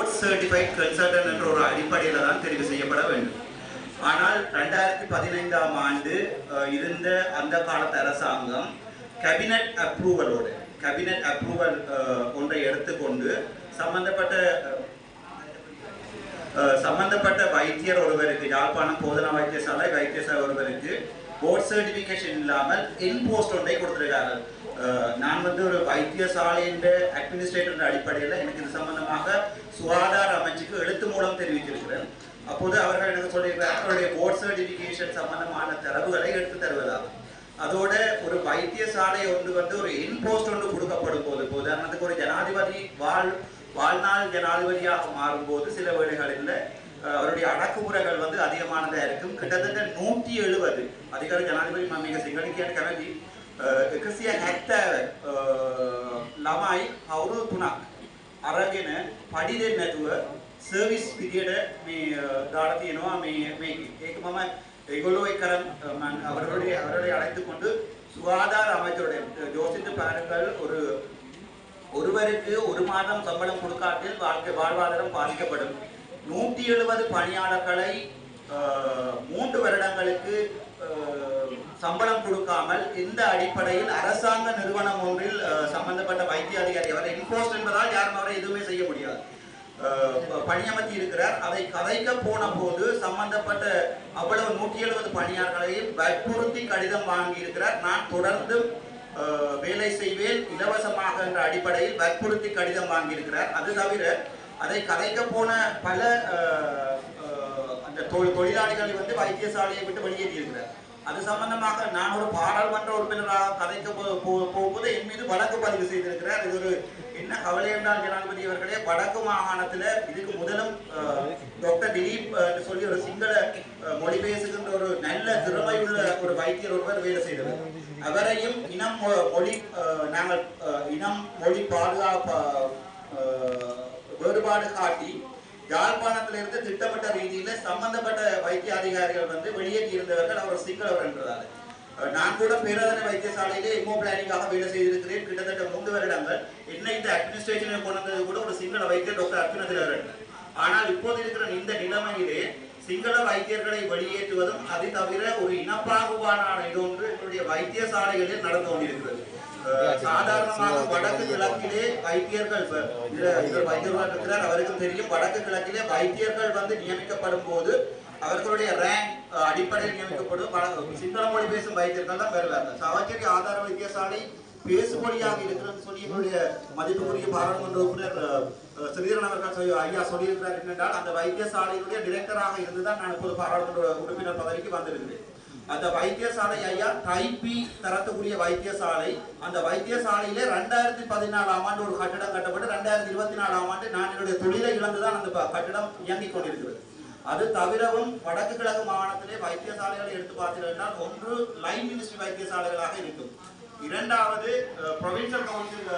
Certified consultant என்ற ஒரு அடிப்படையில் தான் தெரிவு செய்யப்பட வேண்டும். ஆனால் ரெண்டாயிரத்தி பதினைந்தாம் ஆண்டு இருந்த அந்த காலத்து அரசாங்கம் கேபினட் அப்ரூவலோடு கேபினட் அப்ரூவல் ஒன்றை எடுத்துக்கொண்டு சம்பந்தப்பட்ட சம்பந்தப்பட்ட வைத்தியர் ஒருவருக்கு யாழ்ப்பாணம் போதனா வைத்தியசாலை வைத்தியசாலை ஒருவருக்கு போர்ட் சர்டிஃபிகேஷன் இல்லாமல் இன் போஸ்ட் ஒன்றை கொடுத்திருக்கார்கள். நான் வந்து ஒரு வைத்தியசாலையின் அட்மினிஸ்ட்ரேட்டர் அடிப்படையில் எனக்கு இது சம்பந்தமாக சுகாதார அமைச்சுக்கு எழுத்து மூலம் தெரிவித்திருக்கிறேன். அப்போது அவர்கள் எனக்கு சொல்லியிருக்கிறார் அவருடைய போர்ட் சர்டிஃபிகேஷன் சம்பந்தமான தரவுகளை எடுத்து தருவதாகும் அதோட ஒரு வைத்தியசாலை ஒன்று வந்து ஒரு இன் போஸ்ட் ஒன்று கொடுக்கப்படும் போது உதாரணத்துக்கு ஒரு ஜனாதிபதி வாழ் வாழ்நாள் ஜனாதிபதியாக மாறும்போது சில வேளைகளில் அவருடைய அடக்குமுறைகள் வந்து அதிகமானதாக இருக்கும் கிட்டத்தட்ட நூற்றி எழுபது அதிகார ජනාධිපති මම මේක සිංහලෙන් කියන්න කැමති එකසිය හැත්තෑව ළමයි අවුරුදු තුනක් අරගෙන පඩි දෙන්න නැතුව සර්විස් විදියට මේ දාලා තියෙනවා මේ මේක ඒක මම ඒගොල්ලෝ ඒ කරන් මම அவர்களுடைய அவர்களை அழைத்து கொண்டு சுகாதார அமைச்சருடைய ஜோசித்து பாருங்கள் ஒரு ஒருவருக்கு ஒரு மாதம் சம்பளம் கொடுக்காட்டில் வாழ்க்கை வாழ்வாதாரம் பாதிக்கப்படும் நூற்றி எழுபது பணியாளர்களை மூன்று வருடங்களுக்கு சம்பளம் கொடுக்காமல் இந்த அடிப்படையில் அரசாங்க நிறுவனம் ஒன்றில் சம்பந்தப்பட்ட வைத்திய அதிகாரி அவர் இன்போஸ்ட் என்பதால் யாரும் அவரை எதுவுமே செய்ய முடியாது. பணியமர்த்தி இருக்கிறார். அதை கதைக்க போன போது சம்பந்தப்பட்ட அவ்வளவு நூற்றி எழுபது பணியாளர்களையும் வற்புறுத்தி கடிதம் வாங்கி இருக்கிறார். நான் தொடர்ந்து வேலை செய்வேன். இலவசமாக என்ற அடிப்படையில் வற்புறுத்தி கடிதம் வாங்கியிருக்கிறார் அது தவிர அதை கதைக்க போன பல அந்த தொழிலாளிகள் வந்து வைத்தியசாலையை விட்டு வெளியேற்றியிருக்கிறார் அது சம்பந்தமாக நான் ஒரு பாராளுமன்ற உறுப்பினராக கதைக்க போகும்போது என் மீது வழக்கு பதிவு செய்திருக்கிறார். இது ஒரு என்ன கவலை என்றால் ஜனாதிபதி அவர்களே வடக்கு மாகாணத்துல இதுக்கு முதலும் டாக்டர் திலீப் சொல்லி ஒரு சிங்கள மொழி பேசுகின்ற ஒரு நல்ல திறமையுள்ள ஒரு வைத்தியர் ஒருவர் வேலை செய்தவர். அவரையும் இனம் மொழி நாங்கள் இனம் மொழி பாதுகாப்பு வேறுபாடு காட்டி யாழ்ப்பாணத்திலிருந்து திட்டமிட்ட ரீதியில சம்பந்தப்பட்ட வைத்திய அதிகாரிகள் வந்து வெளியேற்றி இருந்தவர்கள் அவர் சிக்கலவர் என்றதால் நான் கூட பேராதனை வைத்தியசாலையிலே எமோ பிளானிங்காக வேலை செய்திருக்கிறேன். கிட்டத்தட்ட மூன்று வருடங்கள் என்ன இந்த அட்மினிஸ்ட்ரேஷனை கொண்டது கூட ஒரு சிங்கள வைத்தியர் டாக்டர் அர்ஜுன ஆனால் இப்போது இருக்கிற இந்த நிலைமையிலே சிங்கள வைத்தியர்களை வெளியேற்றுவதும் அதை தவிர ஒரு இனப்பாகுபாடான இது ஒன்று வைத்தியசாலைகளில் நடந்து கொண்டிருக்கிறது. சாதாரணமாக வடக்கு கிழக்கிலே வைத்தியர்கள் இவர் வைத்தியர்கள் இருக்கிறார் அவருக்கும் தெரியும். வடக்கு கிழக்கிலே வைத்தியர்கள் வந்து நியமிக்கப்படும் போது அவர்களுடைய ரேங்க் அடிப்படையில் நியமிக்கப்படும். சிங்கள மொழி பேசும் வைத்தியர்கள் தான் பெறுவார்கள். சாவச்சேரி ஆதார வைத்தியசாலை பேசுமொழியாக இருக்கிறது சொல்லி எங்களுடைய மதிப்புக்குரிய பாராளுமன்ற உறுப்பினர் ஸ்ரீதரன் அவர்கள் சொல்லி- ஐயா சொல்லியிருக்கிறார் என்னென்றால் அந்த வைத்தியசாலையினுடைய டிரெக்டராக இருந்துதான் நான் இப்போது பாராளுமன்ற உறுப்பினர் பதவிக்கு வந்திருக்கிறேன். அந்த வைத்தியசாலை ஐயா டைபி தரத்தக்கூடிய வைத்தியசாலை. அந்த வைத்தியசாலையிலே ரெண்டாயிரத்தி பதினாலாம் ஆண்டு ஒரு கட்டிடம் கட்டப்பட்டு ரெண்டாயிரத்தி இருபத்தி நாலாம் ஆண்டு நான் என்னுடைய தொழிலை இழந்துதான் அந்த கட்டிடம் இயங்கிக் கொண்டிருக்கிறது. அது தவிரவும் வடக்கு கிழக்கு மாகாணத்திலே வைத்தியசாலைகளை எடுத்து பார்த்தீர்கள் ஒன்று லைன் மினிஸ்ட்ரி வைத்தியசாலைகளாக இருக்கும். இரண்டாவது ப்ரொவின்சியல் கவுன்சில்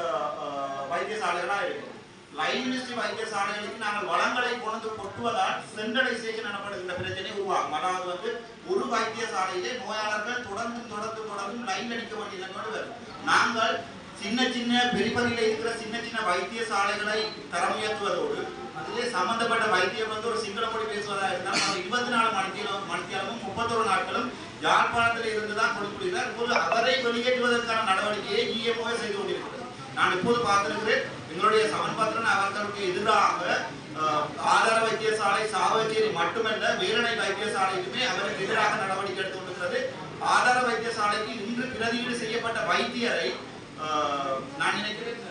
வைத்தியசாலைகளாக இருக்கும். லைன் மினிஸ்ட்ரி வைத்தியசாலைகளுக்கு நாங்கள் வளங்களை கொண்டு கொட்டுவதால் சென்ட்ரலைசேஷன் எனப்படுகின்ற பிரச்சனை உருவாகும். அதாவது வந்து ஒரு வைத்தியசாலையிலே நோயாளர்கள் தொடர்ந்து தொடர்ந்து தொடர்ந்து லைன் அடிக்க வேண்டிய வரும். நாங்கள் சின்ன சின்ன பெரிபரியில் இருக்கிற சின்ன சின்ன வைத்தியசாலைகளை தரம் உயர்த்துவதோடு அதிலே சம்பந்தப்பட்ட வைத்தியம் வந்து ஒரு சிங்கள மொழி பேசுவதாக இருந்தால் நாங்கள் இருபத்தி நாலு மணித்தியாலும் மணித்தியாலும் முப்பத்தொரு நாட்களும் யாழ்ப்பாணத்தில் இருந்து தான் கொடுக்கிறார் இப்போது அவரை வெளியேற்றுவதற்கான நடவடிக்கையை இஎம்ஓ செய்து கொண்டிருக்கிறது. நான் இப்போது பார்த்திருக்கிறேன். எங்களுடைய சமன்பத்திரன் அவர்களுக்கு எதிராக ஆதார வைத்தியசாலை சாவச்சேரி மட்டுமல்ல வேலணை வைத்தியசாலைக்குமே அவருக்கு எதிராக நடவடிக்கை எடுத்து கொண்டிருக்கிறது ஆதார வைத்தியசாலைக்கு இன்று பிரதியீடு செய்யப்பட்ட வைத்தியரை நான் நினைக்கிறேன்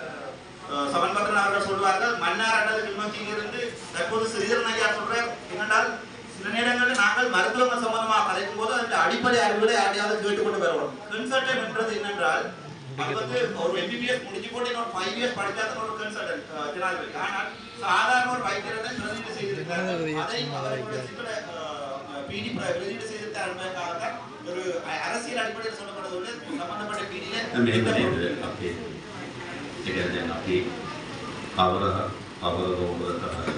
சமன்பத்திரன் அவர்கள் சொல்வார்கள் மன்னார் அல்லது கிளிநொச்சியிலிருந்து தற்போது ஸ்ரீதரன் ஐயா சொல்றார். என்னென்றால் சில நேரங்களில் நாங்கள் மருத்துவம் சம்பந்தமாக கலைக்கும் போது அதன் அடிப்படை அறிவுகளை யாரையாவது கேட்டுக்கொண்டு வருவோம். கன்சல்டன் என்றது என்னென்றால் ஒரு எம்பிபிஎஸ் முடிஞ்சு போட்டு இன்னொரு ஃபைவ் இயர்ஸ் படிக்காத ஒரு கன்சல்டன்ட் ஜனாதிபதி ஆனால் சாதாரண ஒரு வைத்தியரை தான் பிரதிநிதி செய்திருக்காரு அதை அவர்களுடைய சிங்கள பிடி பிரதிநிதி செய்திருக்கார் என்பதற்காக தான் ஒரு அரசியல் அடிப்படையில் சொல்லப்படுவது சம்பந்தப்பட்ட මෙහෙම பிடியில නේද අපේ ඒ කියන්නේ අපි අවර අවරෝධ කරා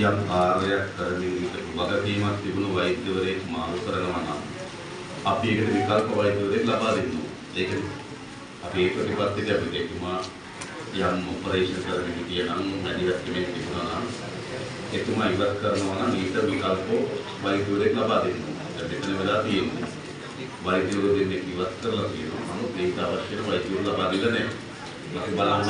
යම් කාර්යයක් කරමින් හිටපු වගකීමක් තිබුණු වෛද්‍යවරයෙක් මාරු කරනවා නම් අපි ඒකට විකල්ප වෛද්‍යවරයෙක් ලබා දෙන්න ඕනේ. ඒක අපි ඒ ප්‍රතිපත්තියට අපි එතුමා යම් ඔපරේෂන් කරගෙන හිටිය නම් මැදිහත් කෙනෙක් තිබුණා නම් එතුමා ඉවත් කරනවා නම් ඊට විකල්ප වෛද්‍යවරයෙක් ලබා දෙන්න ඕනේ. දැන් මෙතන වෙලා තියෙන්නේ වෛද්‍යවරු දෙන්නෙක් ඉවත් කරලා තියෙනවා. නමුත් ඒකට අවශ්‍ය වෛද්‍යවරු ලබා දෙලා නැහැ. අපි බලන්න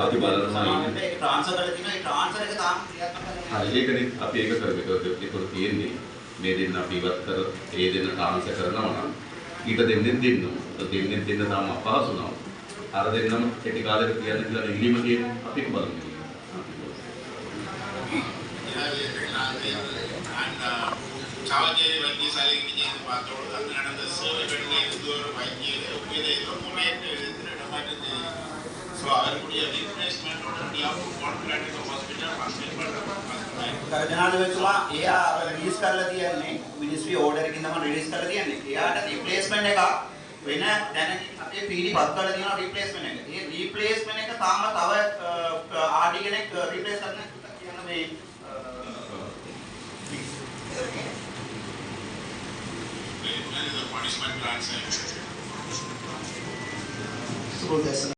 අපි බලනවා ඉන්නේ. ට්‍රාන්ස්ෆර් කරලා තියෙනවා ඒ ට්‍රාන්ස්ෆර් එක තාම ක්‍රියාත්මක හරි ඒකනේ අපි ඒක කරමු. ඒක තියෙන්නේ මේ දෙන්න අපි ඉවත් කර ඒ දෙන්න ට්‍රාන්ස්ෆර් කරනවා නම් ඊට දෙන්නෙන් දෙන්න. දෙන්නෙන් දෙන්න තාම අපහසු නම් අර දෙන්නම කෙටි කාලෙට කියන්න කියලා ඉල්ලීම තියෙන අපිට බලමු. ಚಾವಜೇರಿ ವೈದ್ಯ ಶಾಲೆಗೆ ವಿಜಯದ ಪಾತ್ರಗಳು ಅದು ನಡೆದ ಸೇವೆಗಳಿಗೆ ಉದ್ಯೋಗ ವೈದ್ಯರು ಉಪಯೋಗ ஸோ அவருடைய ரீப்ளேஸ்மெண்ட்டோட கான்ஃபிடன்ட் ஹாஸ்பிட்டல் ஃபஸ்ட் பண்ணுறோம் ජනාධිපතිතුමා එයා රිලීස් කරලා තියන්නේ මිනිස්ට්‍රි ඕඩර් එකකින් තමයි රිලීස් කරලා තියන්නේ. එයාට රිප්ලේස්මන්ට් එකක් වෙන දැන අපේ පීඩි පත් කරලා තියෙනවා රිප්ලේස්මන්ට් එක. ඒ රිප්ලේස්මන්ට් එක තාම තව ආඩි කෙනෙක් රිප්ලේස් කරන්න කියන මේ பனிஷ்மெண்ட் பிளான்ஸ் සුබ දැසන